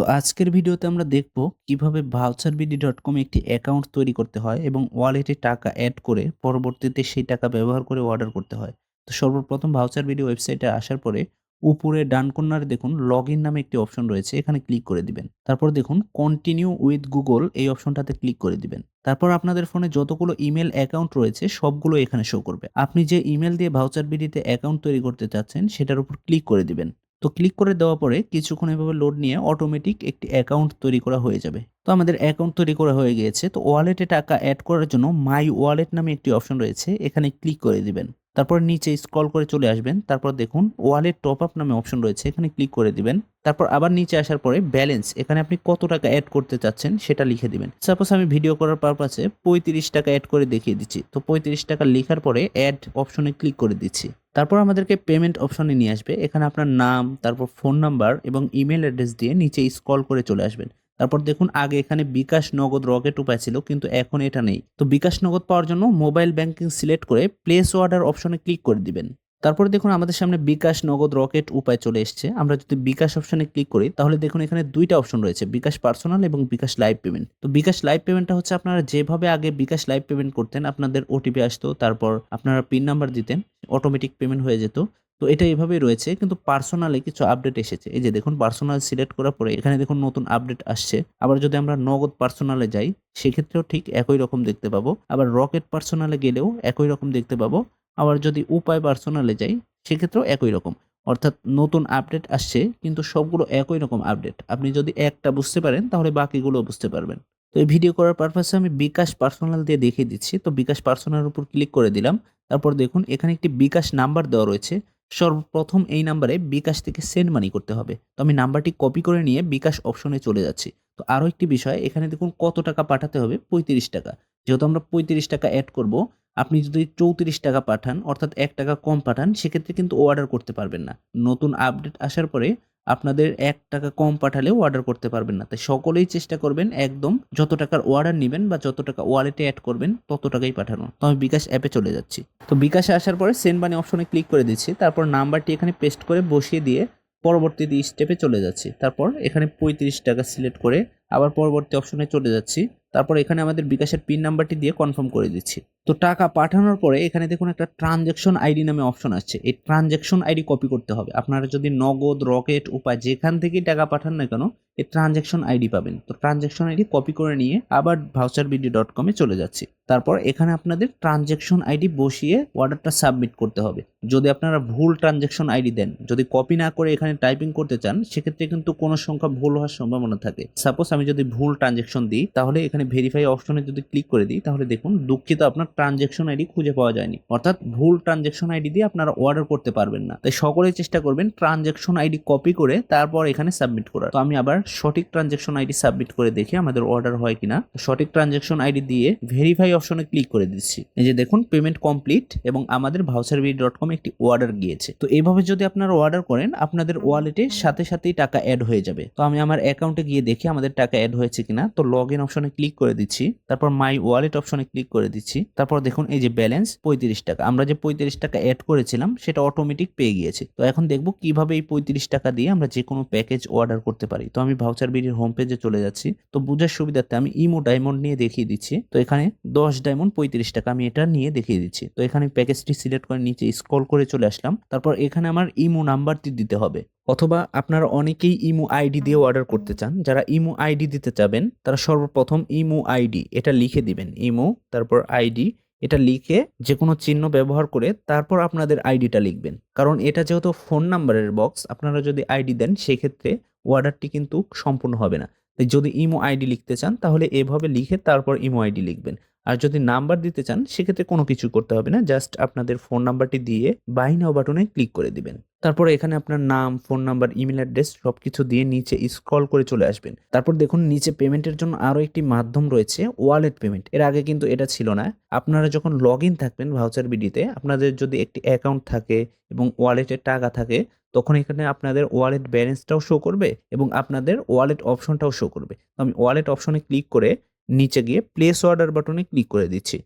তো আজকের ভিডিওতে আমরা দেখব কীভাবে ভাউচার বিডি ডট কমে একটি অ্যাকাউন্ট তৈরি করতে হয় এবং ওয়ালেটে টাকা অ্যাড করে পরবর্তীতে সেই টাকা ব্যবহার করে অর্ডার করতে হয়। তো সর্বপ্রথম ভাউচার বিডি ওয়েবসাইটে আসার পরে উপরে ডান কর্নারে দেখুন লগ ইন নামে একটি অপশন রয়েছে, এখানে ক্লিক করে দিবেন। তারপর দেখুন কন্টিনিউ উইথ গুগল এই অপশনটাতে ক্লিক করে দিবেন। তারপর আপনাদের ফোনে যতগুলো ইমেল অ্যাকাউন্ট রয়েছে, সবগুলো এখানে শো করবে। আপনি যে ইমেল দিয়ে ভাউচার বিডিতে অ্যাকাউন্ট তৈরি করতে চাচ্ছেন, সেটার উপর ক্লিক করে দিবেন। তো ক্লিক করে দেওয়ার পরে কিছুক্ষণ এভাবে লোড নিয়ে অটোমেটিক একটি অ্যাকাউন্ট তৈরি করা হয়ে যাবে। তো আমাদের অ্যাকাউন্ট তৈরি করা হয়ে গিয়েছে। তো ওয়ালেটে টাকা অ্যাড করার জন্য মাই ওয়ালেট নামে একটি অপশন রয়েছে। এখানে ক্লিক করে দিবেন। তারপর নিচে স্ক্রল করে চলে আসবেন, তারপর দেখুন ওয়ালেট টপ আপ নামে অপশন রয়েছে, এখানে ক্লিক করে দিবেন, তারপর আবার নিচে আসার পরে ব্যালেন্স এখানে আপনি কত টাকা অ্যাড করতে চাচ্ছেন সেটা লিখে দিবেন। সাপোজ আমি ভিডিও করার পারপাসে পঁয়ত্রিশ টাকা অ্যাড করে দেখিয়ে দিচ্ছি, তো পঁয়ত্রিশ টাকা লেখার পরে অ্যাড অপশনে ক্লিক করে দিচ্ছি। তারপর আমাদেরকে পেমেন্ট অপশনে নিয়ে আসবে, এখানে আপনার নাম, তারপর ফোন নাম্বার এবং ইমেল অ্যাড্রেস দিয়ে নিচে স্ক্রল করে চলে আসবেন। তারপর দেখুন, আগে এখানে বিকাশ নগদ রকেট উপায় ছিল, কিন্তু এখন এটা নেই। তো বিকাশ নগদ পাওয়ার জন্য মোবাইল ব্যাংকিং সিলেক্ট করে প্লেস অর্ডার অপশনে ক্লিক করে দিবেন। তারপরে দেখুন, আমাদের সামনে বিকাশ নগদ রকেট উপায় চলে এসছে। আমরা যদি বিকাশ অপশনে ক্লিক করি, তাহলে দেখুন, এখানে দুইটা অপশন রয়েছে, বিকাশ পার্সোনাল এবং বিকাশ লাইভ পেমেন্ট। তো বিকাশ লাইভ পেমেন্টটা হচ্ছে আপনারা যেভাবে আগে বিকাশ লাইভ পেমেন্ট করতেন, আপনাদের ওটিপি আসতো, তারপর আপনারা পিন নাম্বার দিতেন, অটোমেটিক পেমেন্ট হয়ে যেত। তো এটা এভাবেই রয়েছে, কিন্তু পার্সোনালে কিছু আপডেট এসেছে। এই যে দেখুন পার্সোনাল সিলেক্ট করার পরে এখানে দেখুন নতুন আপডেট আসছে। আবার যদি আমরা নগদ পার্সোনালে যাই, সেক্ষেত্রেও ঠিক একই রকম দেখতে পাবো। আবার রকেট পার্সোনালে গেলেও একই রকম দেখতে পাবো। আবার যদি উপায় পার্সোনালে যাই, সেক্ষেত্রেও একই রকম। অর্থাৎ নতুন আপডেট আসছে, কিন্তু সবগুলো একই রকম আপডেট আপনি যদি একটা বুঝতে পারেন, তাহলে বাকিগুলো বুঝতে পারবেন। তো এই ভিডিও করার পারপাসে আমি বিকাশ পার্সোনাল দিয়ে দেখিয়ে দিচ্ছি। তো বিকাশ পার্সোনাল উপর ক্লিক করে দিলাম। তারপর দেখুন, এখানে একটি বিকাশ নাম্বার দেওয়া রয়েছে। সর্বপ্রথম এই নাম্বারে বিকাশ থেকে সেন্ড মানি করতে হবে। তো আমি নাম্বারটি কপি করে নিয়ে বিকাশ অপশনে চলে যাচ্ছি। তো আরও একটি বিষয়, এখানে দেখুন কত টাকা পাঠাতে হবে? পঁয়ত্রিশ টাকা। যেহেতু আমরা পঁয়ত্রিশ টাকা অ্যাড করব, আপনি যদি চৌত্রিশ টাকা পাঠান, অর্থাৎ এক টাকা কম পাঠান, সেক্ষেত্রে কিন্তু অর্ডার করতে পারবেন না। নতুন আপডেট আসার পরে আপনাদের এক টাকা কম পাঠালেও অর্ডার করতে পারবেন না। তাই সকলেই চেষ্টা করবেন একদম যত টাকার অর্ডার নেবেন বা যত টাকা ওয়ালেটে অ্যাড করবেন, তত টাকাই পাঠানো। তো আমি বিকাশ অ্যাপে চলে যাচ্ছি। তো বিকাশে আসার পরে সেন্ড মানি অপশনে ক্লিক করে দিচ্ছি। তারপর নাম্বারটি এখানে পেস্ট করে বসিয়ে দিয়ে পরবর্তী স্টেপে চলে যাচ্ছি। তারপর এখানে পঁয়ত্রিশ টাকা সিলেক্ট করে আবার পরবর্তী অপশনে চলে যাচ্ছি। তারপর এখানে আমাদের বিকাশের পিন নাম্বারটি দিয়ে কনফার্ম করে দিচ্ছি। তো টাকা পাঠানোর পরে এখানে দেখুন একটা ট্রানজ্যাকশন আইডি নামে অপশন আসছে এই ট্রানজ্যাকশন আইডি কপি করতে হবে। আপনারা যদি নগদ রকেট উপায় যেখান থেকেই টাকা পাঠান না কেন এই ট্রানজ্যাকশন আইডি পাবেন। তো ট্রানজ্যাকশন আইডি কপি করে নিয়ে আবার ভাউচার বিডি ডট কমে চলে যাচ্ছি। তারপর এখানে আপনাদের ট্রানজ্যাকশন আইডি বসিয়ে অর্ডারটা সাবমিট করতে হবে। যদি আপনারা ভুল ট্রানজ্যাকশন আইডি দেন, যদি কপি না করে এখানে টাইপিং করতে চান, সেক্ষেত্রে কিন্তু কোনো সংখ্যা ভুল হওয়ার সম্ভাবনা থাকে। সাপোজ আমি যদি ভুল ট্রানজ্যাকশন দিই, তাহলে এখানে ভেরিফাই অপশনে যদি ক্লিক করে দিই, তাহলে দেখুন দুঃখিত, আপনার ট্রানজ্যাকশন আইডি খুঁজে পাওয়া যায়নি। অর্থাৎ ভুল ট্রানজ্যাকশন আইডি দিয়ে আপনারা অর্ডার করতে পারবেন না। তাই সকলেই চেষ্টা করবেন ট্রানজ্যাকশন আইডি কপি করে তারপর এখানে সাবমিট করার। তো আমি আবার সঠিক ট্রানজ্যাকশন আইডি সাবমিট করে দেখি আমাদের অর্ডার হয় কিনা। সঠিক ট্রানজ্যাকশন আইডি দিয়ে ভেরিফাই অপশনে ক্লিক করে দিচ্ছি। এই যে দেখুন পেমেন্ট কমপ্লিট এবং আমাদের ভাউচার বি ডট কম একটি অর্ডার গিয়েছে। তো এইভাবে যদি আপনারা অর্ডার করেন, আপনাদের ওয়ালেটে সাথে সাথেই টাকা অ্যাড হয়ে যাবে। তো আমি আমার অ্যাকাউন্টে গিয়ে দেখি আমাদের টাকা অ্যাড হয়েছে কিনা। তো লগ ইন অপশনে ক্লিক করে দিচ্ছি, তারপর মাই ওয়ালেট অপশনে ক্লিক করে দিচ্ছি, তারপর দেখুন এই যে ব্যালেন্স পঁয়ত্রিশ টাকা। আমরা যে পঁয়ত্রিশ টাকা অ্যাড করেছিলাম, সেটা অটোমেটিক পেয়ে গিয়েছে। তো এখন দেখব কীভাবে এই পঁয়ত্রিশ টাকা দিয়ে আমরা যে কোনো প্যাকেজ অর্ডার করতে পারি। তো আমি ভাউচার বিডির হোম পেজে চলে যাচ্ছি। তো বুঝার সুবিধার্থে আমি ইমো ডায়মন্ড নিয়ে দেখিয়ে দিচ্ছি। তো এখানে দশ ডায়মন্ড পঁয়ত্রিশ টাকা আমি এটা নিয়ে দেখিয়ে দিচ্ছি। তো এখানে প্যাকেজটি সিলেক্ট করে নিচে স্ক্রল করে চলে আসলাম। তারপর এখানে আমার ইমো নাম্বারটি দিতে হবে। অথবা আপনারা অনেকেই ইমো আইডি দিয়ে অর্ডার করতে চান। যারা ইমো আইডি দিতে চাবেন, তারা সর্বপ্রথম ইমো আইডি এটা লিখে দিবেন। ইমো তারপর আইডি এটা লিখে যে কোনো চিহ্ন ব্যবহার করে তারপর আপনাদের আইডিটা লিখবেন। কারণ এটা যেহেতু ফোন নাম্বারের বক্স আপনারা যদি আইডি দেন সেক্ষেত্রে অর্ডারটি কিন্তু সম্পূর্ণ হবে না। তাই যদি ইমো আইডি লিখতে চান তাহলে এভাবে লিখে তারপর ইমো আইডি লিখবেন। আর যদি নাম্বার দিতে চান, সেক্ষেত্রে কোনো কিছু করতে হবে না। জাস্ট আপনাদের ফোন নাম্বারটি দিয়ে বাই নাও বাটনে ক্লিক করে দিবেন। তারপর এখানে আপনার নাম, ফোন নাম্বার, ইমেল অ্যাড্রেস সব কিছু দিয়ে নিচে স্ক্রল করে চলে আসবেন। তারপর দেখুন, নিচে পেমেন্টের জন্য আরও একটি মাধ্যম রয়েছে, ওয়ালেট পেমেন্ট। এর আগে কিন্তু এটা ছিল না। আপনারা যখন লগ ইন থাকবেন ভাউচার বিডিতে, আপনাদের যদি একটি অ্যাকাউন্ট থাকে এবং ওয়ালেটে টাকা থাকে, তখন এখানে আপনাদের ওয়ালেট ব্যালেন্সটাও শো করবে এবং আপনাদের ওয়ালেট অপশনটাও শো করবে। আমি ওয়ালেট অপশনে ক্লিক করে নিচে গিয়ে প্লেস অর্ডার বাটনে ক্লিক করে দিচ্ছি।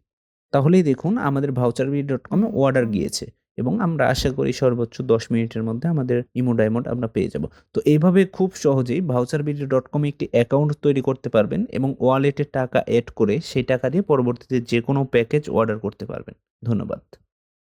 তাহলেই দেখুন আমাদের ভাউচার বি ডট কমে অর্ডার গিয়েছে এবং আমরা আশা করি সর্বোচ্চ দশ মিনিটের মধ্যে আমাদের ইমো ডায়মন্ড আমরা পেয়ে যাব। তো এইভাবে খুব সহজেই ভাউচার বিডি ডট কমে একটি অ্যাকাউন্ট তৈরি করতে পারবেন এবং ওয়ালেটে টাকা অ্যাড করে সেই টাকা দিয়ে পরবর্তীতে যে কোনো প্যাকেজ অর্ডার করতে পারবেন। ধন্যবাদ।